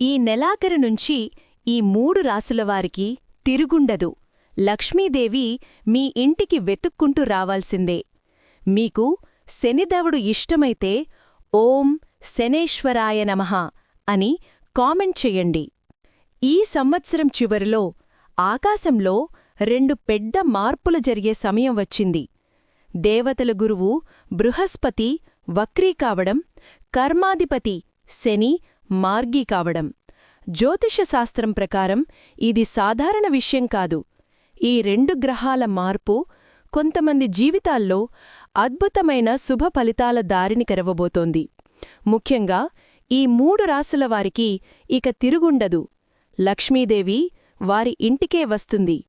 ఈ నెలాఖరు నుంచి ఈ మూడు రాసులవారికి తిరుగుండదు. లక్ష్మీదేవి మీ ఇంటికి వెతుక్కుంటూ రావాల్సిందే. మీకు శనిదేవుడు ఇష్టమైతే ఓం శనేశ్వరాయ నమః అని కామెంట్ చెయ్యండి ఈ సంవత్సరం చివరిలో ఆకాశంలో రెండు పెద్ద మార్పులు జరిగే సమయం వచ్చింది. దేవతల గురువు బృహస్పతి వక్రీ కావడం కర్మాధిపతి శని మార్గీ కావడం. జ్యోతిష శాస్త్రం ప్రకారం ఇది సాధారణ విషయం కాదు. ఈ రెండు గ్రహాల మార్పు కొంతమంది జీవితాల్లో అద్భుతమైన శుభ ఫలితాల దారిని కరవబోతోంది ముఖ్యంగా ఈ మూడు రాసుల వారికి ఇక తిరుగుండదు. లక్ష్మీదేవి వారి ఇంటికే వస్తుంది.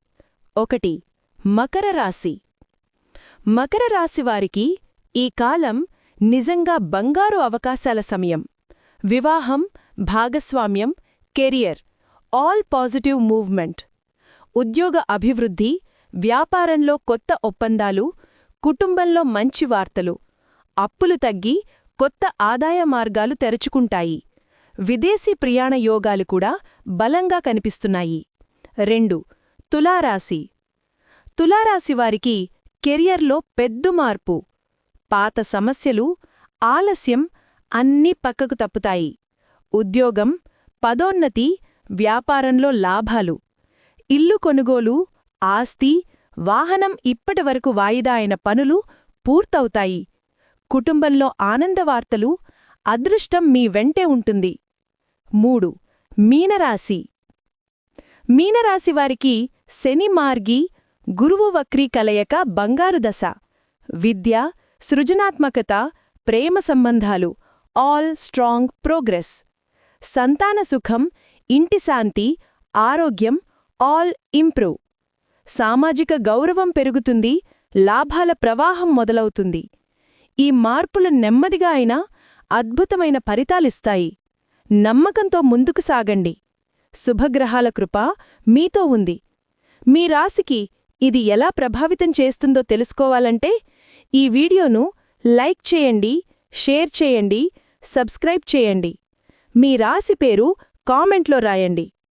ఒకటి మకర రాశి. మకర రాశివారికి ఈ కాలం నిజంగా బంగారు అవకాశాల సమయం. వివాహం భాగస్వామ్యం కెరియర్ ఆల్ పాజిటివ్ మూవ్మెంట్ ఉద్యోగ అభివృద్ధి వ్యాపారంలో కొత్త ఒప్పందాలు కుటుంబంలో మంచి వార్తలు అప్పులు తగ్గి కొత్త ఆదాయ మార్గాలు తెరుచుకుంటాయి. విదేశీ ప్రయాణ యోగాలు కూడా బలంగా కనిపిస్తున్నాయి. రెండు తులారాశి. తులారాశివారికి కెరియర్లో పెద్ద మార్పు. పాత సమస్యలు ఆలస్యం అన్నీ పక్కకు తప్పుతాయి. ఉద్యోగం పదోన్నతి వ్యాపారంలో లాభాలు. ఇల్లు కొనుగోలు ఆస్తి వాహనం ఇప్పటివరకు వాయిదా అయిన పనులు పూర్తవుతాయి. కుటుంబంలో ఆనందవార్తలు అదృష్టం మీ వెంటే ఉంటుంది. మూడు మీనరాశి. మీనరాశివారికి శని మార్గి గురువు వక్రీ కలయక బంగారు దశ. విద్య సృజనాత్మకత ప్రేమ సంబంధాలు ఆల్ స్ట్రాంగ్ ప్రోగ్రెస్. సంతాన సుఖం ఇంటి శాంతి ఆరోగ్యం ఆల్ ఇంప్రూవ్. సామాజిక గౌరవం పెరుగుతుంది లాభాల ప్రవాహం మొదలవుతుంది. ఈ మార్పులు నెమ్మదిగా అయినా అద్భుతమైన ఫలితాలిస్తాయి నమ్మకంతో ముందుకు సాగండి. శుభగ్రహాల కృప మీతో ఉంది. మీ రాశికి ఇది ఎలా ప్రభావితం చేస్తుందో తెలుసుకోవాలంటే ఈ వీడియోను లైక్ చేయండి షేర్ చేయండి సబ్స్క్రైబ్ చేయండి. మీ రాశి పేరు కామెంట్లో రాయండి.